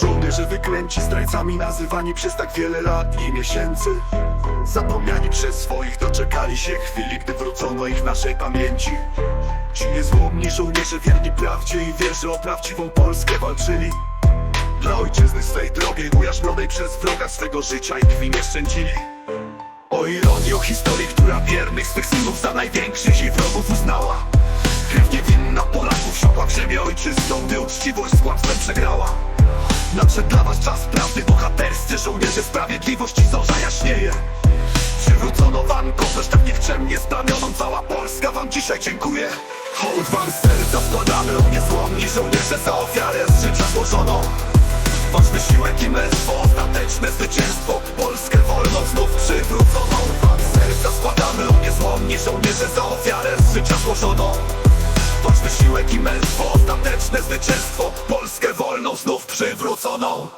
Żołnierze wyklęci zdrajcami nazywani przez tak wiele lat i miesięcy. Zapomniani przez swoich doczekali się chwili, gdy wrócono ich naszej pamięci. Ci niezłomni żołnierze wierni prawdzie i wierzy o prawdziwą Polskę walczyli. Dla ojczyzny swej drogiej ujarzmionej przez wroga swego życia i krwi nie szczędzili. O ironii o historii, która wiernych swych synów za największych i wrogów uznała. Krew niewinna Polaków siąkła w ziemię ojczystą, gdy uczciwość z przegrała Nadszedł dla was czas prawdy bohaterscy Żołnierze sprawiedliwości zorza jaśnieje Przywrócono wam godność tak nikczemnie splamioną Cała Polska wam dzisiaj dziękuję. Hołd wam serca składamy niezłomni Żołnierze za ofiarę z życia złożoną Wasz wysiłek i męstwo, ostateczne zwycięstwo. Polskę wolną znów przywróconą Wam serca składamy niezłomni Żołnierze za ofiarę z życia złożoną Wasz wysiłek i męstwo, ostateczne zwycięstwo. Polskę wolną znów przywróconą.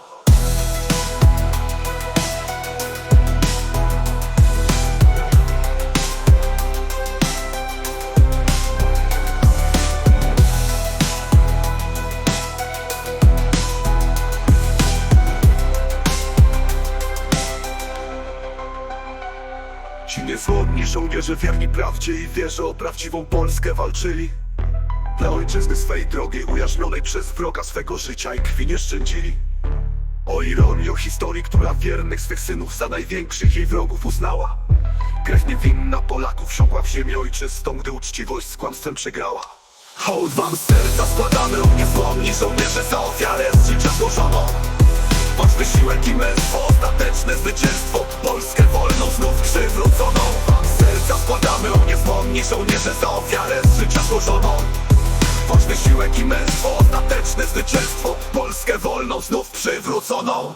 Ci niezłomni żołnierze wierni prawdzie i wierzę o prawdziwą Polskę walczyli Dla ojczyzny swej drogiej ujarzmionej przez wroga swego życia i krwi nie szczędzili. O ironii, o historii, która wiernych swych synów za największych jej wrogów uznała. Krew niewinna Polaków siąkła w ziemię ojczystą, gdy uczciwość z kłamstwem przegrała. Hołd wam serca składamy niezłomni żołnierze za ofiarę z życia złożoną Wasz wysiłek i męstwo, ostateczne zwycięstwo Polskę wolną znów przywróconą Wam serca składamy niezłomni żołnierze za ofiarę z życia złożoną Wasz wysiłek i męstwo, ostateczne zwycięstwo. Polskę wolną znów przywróconą